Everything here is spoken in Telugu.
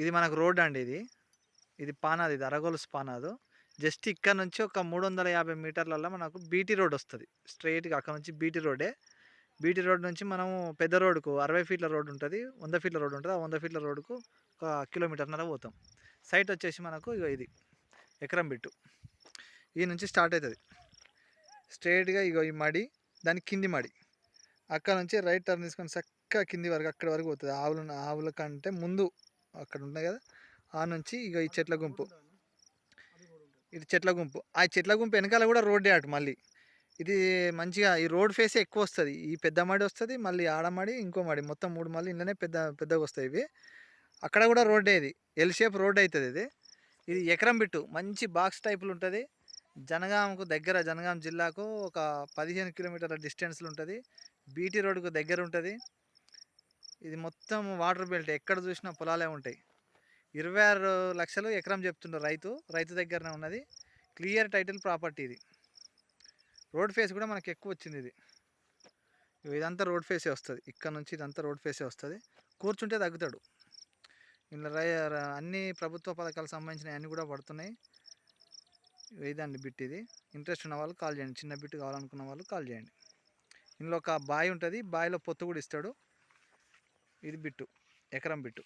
ఇది మనకు రోడ్ అండి ఇది. ఇది పానాది ఇది అరగోలుసు పానాదు. జస్ట్ ఇక్కడ నుంచి ఒక మూడు వందల యాభై మీటర్లలో మనకు బీటీ రోడ్ వస్తుంది. స్ట్రైట్గా అక్కడ నుంచి బీటీ రోడే. బీటీ రోడ్ నుంచి మనము పెద్ద రోడ్కు అరవై ఫీట్ల రోడ్ ఉంటుంది వంద ఫీట్ల రోడ్ ఉంటుంది. ఆ వంద ఫీట్ల రోడ్డుకు ఒక కిలోమీటర్న్నర పోతాం. సైట్ వచ్చేసి మనకు ఇగో ఇది ఎకరం బిట్టు. ఈ నుంచి స్టార్ట్ అవుతుంది స్ట్రైట్గా ఇగో ఈ మడి దాని కింది మడి. అక్కడ నుంచి రైట్ టర్న్ తీసుకొని చక్కగా కింది వరకు అక్కడ వరకు పోతుంది. ఆవులు ఆవుల కంటే ముందు అక్కడ ఉన్నాయి కదా ఆ నుంచి ఇక ఈ చెట్ల గుంపు. ఇది చెట్ల గుంపు. ఆ చెట్ల గుంపు వెనకాల కూడా రోడ్డే అటు మళ్ళీ. ఇది మంచిగా ఈ రోడ్ ఫేస్ ఎక్కువ వస్తుంది. ఈ పెద్ద మడి వస్తుంది మళ్ళీ ఆడమడి ఇంకో మడి. మొత్తం మూడు మళ్ళీ ఇంట్లోనే పెద్ద పెద్దగా వస్తాయి ఇవి. అక్కడ కూడా రోడ్డే ఇది. ఎల్ షేప్ రోడ్ అవుతుంది ఇది. ఇది ఎకరం బిట్టు. మంచి బాక్స్ టైపులు ఉంటుంది. జనగాంకు దగ్గర జనగాం జిల్లాకు ఒక పదిహేను కిలోమీటర్ల డిస్టెన్స్లో ఉంటుంది. బీటీ రోడ్డుకు దగ్గర ఉంటుంది. ఇది మొత్తం వాటర్ బెల్ట్ ఎక్కడ చూసినా పొలాలే ఉంటాయి. ఇరవై ఆరు లక్షలు ఎకరం చెప్తుండ్రు రైతు. రైతు దగ్గరనే ఉన్నది. క్లియర్ టైటిల్ ప్రాపర్టీ ఇది. రోడ్ ఫేస్ కూడా మనకి ఎక్కువ వచ్చింది ఇది. ఇదంతా రోడ్ ఫేసే వస్తుంది. ఇక్కడ నుంచి ఇదంతా రోడ్ ఫేసే వస్తుంది. కూర్చుంటే తగ్గుతాడు. ఇలా రై అన్ని ప్రభుత్వ పథకాలకు సంబంధించిన అన్నీ కూడా పడుతున్నాయి. ఇదండి బిట్ ఇది. ఇంట్రెస్ట్ ఉన్న వాళ్ళు కాల్ చేయండి. చిన్న బిట్ కావాలనుకున్న వాళ్ళు కాల్ చేయండి. ఇందులో ఒక బావి ఉంటుంది. బావిలో పొత్తు కూడా ఇస్తాడు. ఇది బిట్టు ఎకరం బిట్టు.